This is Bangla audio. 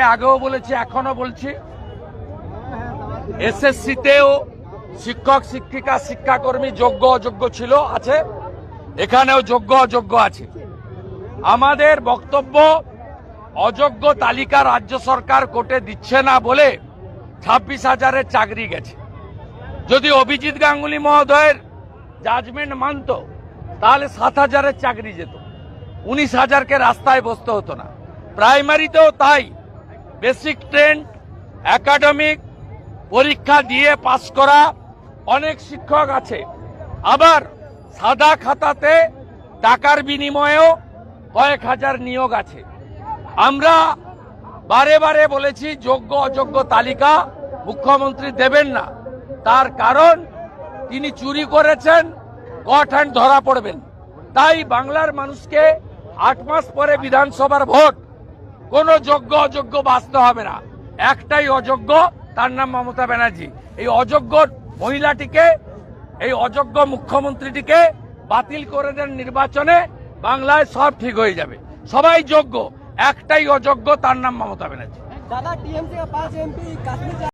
আগেও বলেছি এখনও বলছি। এসএসসিতেও শিক্ষক, শিক্ষিকা, শিক্ষাকর্মী যোগ্য, অযোগ্য ছিল, আছে। এখানেও যোগ্য, অযোগ্য আছে। আমাদের বক্তব্য, অযোগ্য তালিকা রাজ্য সরকার কোর্টে দিচ্ছে না বলে ছাব্বিশ হাজারের চাকরি গেছে। যদি অভিজিৎ গাঙ্গুলি মহোদয়ের জাজমেন্ট মানত, তাহলে সাত হাজারের চাকরি যেত। উনিশ হাজারকে রাস্তায় বসতে হতো না। প্রাইমারিতেও তাই। বেসিক ট্রেন্ড একাডেমিক পরীক্ষা দিয়ে পাশ করা অনেক শিক্ষক আছে। আবার সাদা খাতাতে টাকার বিনিময়েও কয়েক হাজার নিয়োগ আছে। আমরা বারে বারে বলেছি, যোগ্য, অযোগ্য তালিকা মুখ্যমন্ত্রী দেবেন না। তার কারণ, তিনি চুরি করেছেন, কট হ্যান্ড ধরা পড়বেন। তাই বাংলার মানুষকে আট মাস পরে বিধানসভার ভোট কোনো যোগ্য অযোগ্য বাঁচতে হবে না। একটাই অযোগ্য, তার নাম মমতা ব্যানার্জি। এই অযোগ্য মহিলাটিকে, এই অযোগ্য মুখ্যমন্ত্রীটিকে বাতিল করে দেন নির্বাচনে, বাংলায় সব ঠিক হয়ে যাবে। সবাই যোগ্য, একটাই অযোগ্য, তার নাম মমতা ব্যানার্জি। দাদা টিএমসি